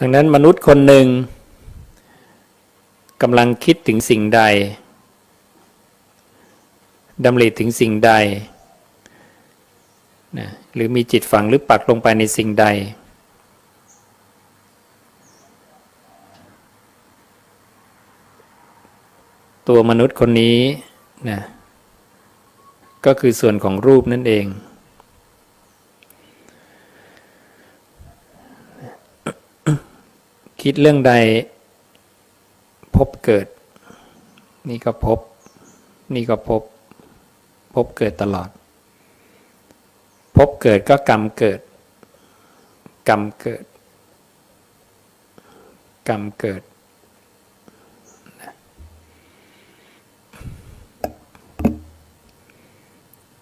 ดังนั้นมนุษย์คนหนึ่งกำลังคิดถึงสิ่งใดดำริถึงสิ่งใดนะหรือมีจิตฝังหรือปักลงไปในสิ่งใด ตัวมนุษย์คนนี้นะก็คือส่วนของรูปนั่นเอง คิดเรื่องใด พบเกิด นี่ก็พบ นี่ก็พบ พบเกิดตลอด พบเกิดก็กรรมเกิด กรรมเกิด กรรมเกิด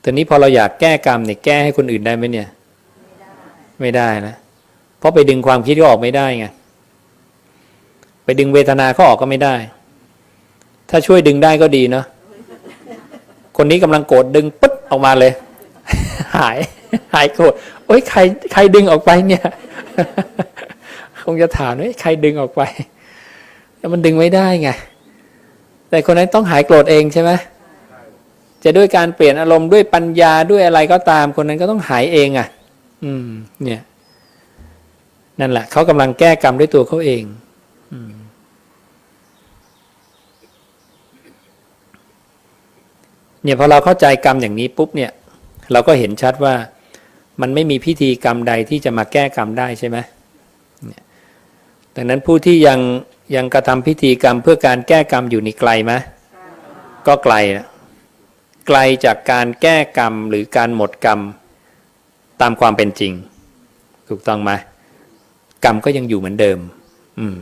ตอนนี้พอเราอยากแก้กรรมเนี่ยแก้ให้คนอื่นได้ไหมเนี่ย ไม่ได้นะเพราะไปดึงความคิดก็ออกไม่ได้ไง ไปดึงเวทนาเขาออกก็ไม่ได้ ถ้าช่วยดึงได้ก็ดีเนาะคนนี้กำลังโกรธดึงปึ๊บออกมาเลย หาย หายโกรธโอ้ยใคร ใครดึงออกไปเนี่ย คงจะถามว่าใครดึงออกไปแต่มันดึงไม่ได้ไงแต่คนนั้นต้องหายโกรธเองใช่ไหมจะด้วยการเปลี่ยนอารมณ์ด้วยปัญญาด้วยอะไรก็ตาม คนนั้นก็ต้องหายเองอะ อืม เนี่ย นั่นแหละเขากำลังแก้กรรมด้วยตัวเขาเอง เนี่ยพอเราเข้าใจกรรมอย่างนี้ปุ๊บเนี่ย เราก็เห็นชัดว่ามันไม่มีพิธีกรรมใดที่จะมาแก้กรรมได้ใช่ไหมดังนั้นผู้ที่ยังยังกระทำพิธีกรรมเพื่อการแก้กรรมอยู่นี่ไกลไหมก็ไกลนะไกลจากการแก้กรรมหรือการหมดกรรมตามความเป็นจริง ถูกต้องไหมกรรมก็ยังอยู่เหมือนเดิม อืม